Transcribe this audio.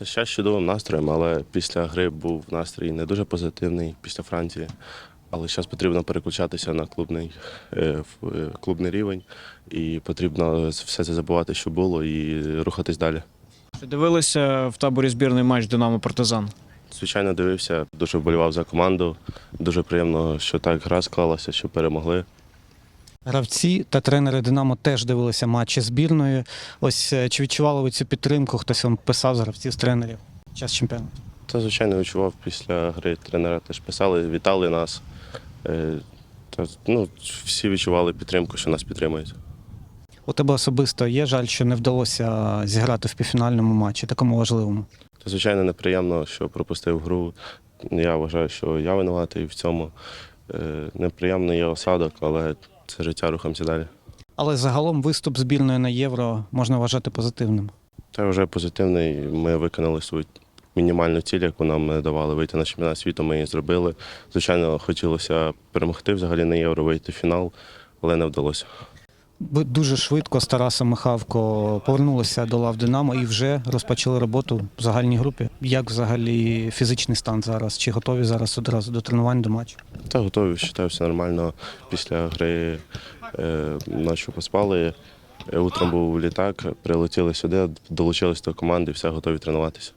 Та ще з чудовим настроєм, але після гри був настрій не дуже позитивний після Франції. Але зараз потрібно переключатися на клубний, е, е, клубний рівень, і потрібно все це забувати, що було, і рухатись далі. Чи дивилися в таборі збірний матч Динамо Партизан? Звичайно, дивився, дуже вболівав за команду. Дуже приємно, що так гра склалася, що перемогли. Гравці та тренери Динамо теж дивилися матчі збірної. Ось е, чи відчували ви цю підтримку? Хтось вам писав з гравців з тренерів під час чемпіонату? Та, звичайно, відчував після гри тренера теж писали, вітали нас. Е, Та, ну, всі відчували підтримку, що нас підтримують. У тебе особисто є жаль, що не вдалося зіграти в півфінальному матчі, такому важливому. Та, звичайно, неприємно, що пропустив гру. Я вважаю, що я винуватий в цьому. Е, Неприємно є осадок, але це життя, рухаємося далі. Але загалом виступ збірної на євро можна вважати позитивним. Та вже позитивний. Ми виконали свою мінімальну ціль, яку нам давали вийти на чемпіонат світу. Ми її зробили. Звичайно, хотілося перемогти взагалі на євро, вийти в фінал, але не вдалося. Дуже швидко з Тарасом Михавко повернулися до лав Динамо і вже розпочали роботу в загальній групі. Як взагалі фізичний стан зараз? Чи готові зараз одразу до тренувань до матчу? Та готові, вважаю, все нормально. Після гри е, ночі поспали. Е, Утром був літак, прилетіли сюди, долучились до команди, все готові тренуватися.